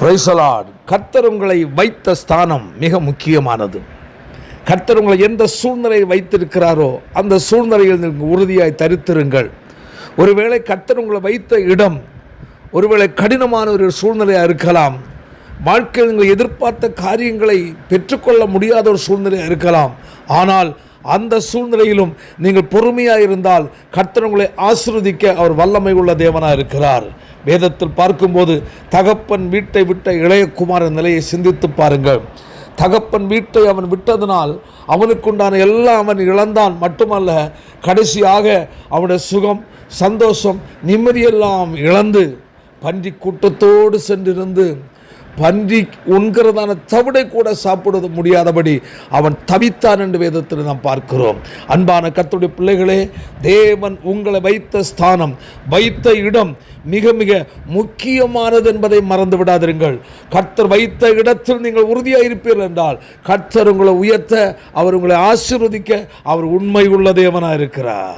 பிரைசலாட் கர்த்தர் உங்களை வைத்த ஸ்தானம் மிக முக்கியமானது. கர்த்தர் உங்களை எந்த சூழ்நிலையை வைத்திருக்கிறாரோ அந்த சூழ்நிலையில் நீங்கள் உறுதியாய் தரித்திருங்கள். ஒருவேளை கர்த்தர் உங்களை வைத்த இடம் ஒருவேளை கடினமான ஒரு சூழ்நிலையாக இருக்கலாம். வாழ்க்கையில் நீங்கள் எதிர்பார்த்த காரியங்களை பெற்றுக்கொள்ள முடியாத ஒரு சூழ்நிலையாக இருக்கலாம். ஆனால் அந்த சூழ்நிலையிலும் நீங்கள் பொறுமையாக இருந்தால் கர்த்தர் உங்களை ஆசிர்வதிக்க அவர் வல்லமை உள்ள தேவனாக இருக்கிறார். வேதத்தில் பார்க்கும்போது தகப்பன் வீட்டை விட்ட இளையகுமாரன் நிலையை சிந்தித்து பாருங்கள். தகப்பன் வீட்டை அவன் விட்டதனால் அவனுக்குண்டான எல்லாம் அவன் இழந்தான். மட்டுமல்ல கடைசியாக அவனுடைய சுகம் சந்தோஷம் நிம்மதியெல்லாம் இழந்து பன்றி கூட்டத்தோடு சென்றிருந்து பன்றி உண்கிறதான தவிடை கூட சாப்பிட முடியாதபடி அவன் தவித்தான் என்று வேதத்தில் நாம் பார்க்கிறோம். அன்பான கத்துடைய பிள்ளைகளே தேவன் உங்களை வைத்த ஸ்தானம் வைத்த இடம் மிக மிக முக்கியமானது என்பதை மறந்து விடாதிருங்கள். கர்த்தர் வைத்த இடத்தில் நீங்கள் உறுதியாக இருப்பீர்கள் என்றால் கர்த்தர் உங்களை உயர்த்த அவர் உங்களை ஆசீர்வதிக்க அவர் உண்மை உள்ள தேவனாக இருக்கிறார்